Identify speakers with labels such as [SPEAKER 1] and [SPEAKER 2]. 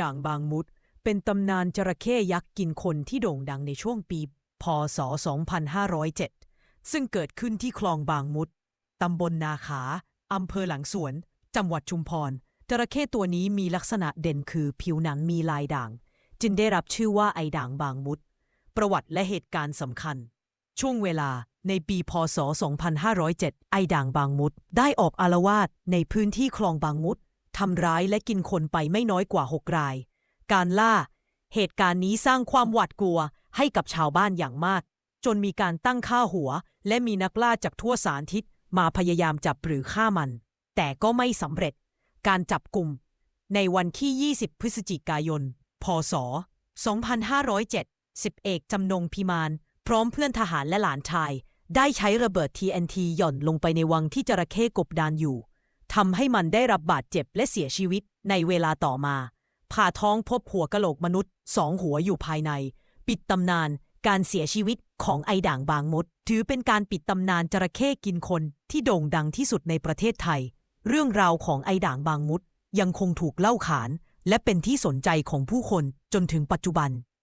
[SPEAKER 1] ด่างบางมุด เป็นตำนานจระเข้ยักษ์กินคนที่โด่งดังในช่วงปี พศ 2507 ซึ่งเกิดขึ้นที่คลองบางมุด ตำบลนาขา อำเภอหลังสวน จังหวัดชุมพร จระเข้ตัวนี้มีลักษณะเด่นคือผิวหนังมีลายด่าง จึงได้รับชื่อว่าไอด่างบางมุด ประวัติและเหตุการณ์สำคัญ ช่วงเวลาในปีพศ 2507 ไอด่างบางมุด ได้ออกอารวาสในพื้นที่คลองบางมุด ทำร้ายและกินคนไปไม่น้อยกว่า6ราย การล่า เหตุการณ์นี้สร้างความหวาดกลัวให้กับชาวบ้านอย่างมาก จนมีการตั้งค่าหัว และมีนักล่าจากทั่วสารทิศมาพยายามจับหรือฆ่ามัน แต่ก็ไม่สำเร็จ การจับกลุ่ม ในวันที่ 20 พฤศจิกายน พศ 2507 สิบเอกจำนงพิมาน พร้อมเพื่อนทหารและหลานชาย ได้ใช้ระเบิด TNT หย่อนลงไปในวังที่จระเข้กบดานอยู่ ทำให้มันได้รับบาดเจ็บและเสียชีวิตในเวลาต่อมา ผ่าท้องพบหัวกะโหลกมนุษย์สองหัวอยู่ภายใน ปิดตำนานการเสียชีวิตของไอด่างบางมด ถือเป็นการปิดตำนานจระเข้กินคนที่โด่งดังที่สุดในประเทศไทย เรื่องราวของไอด่างบางมดยังคงถูกเล่าขาน และเป็นที่สนใจของผู้คนจนถึงปัจจุบัน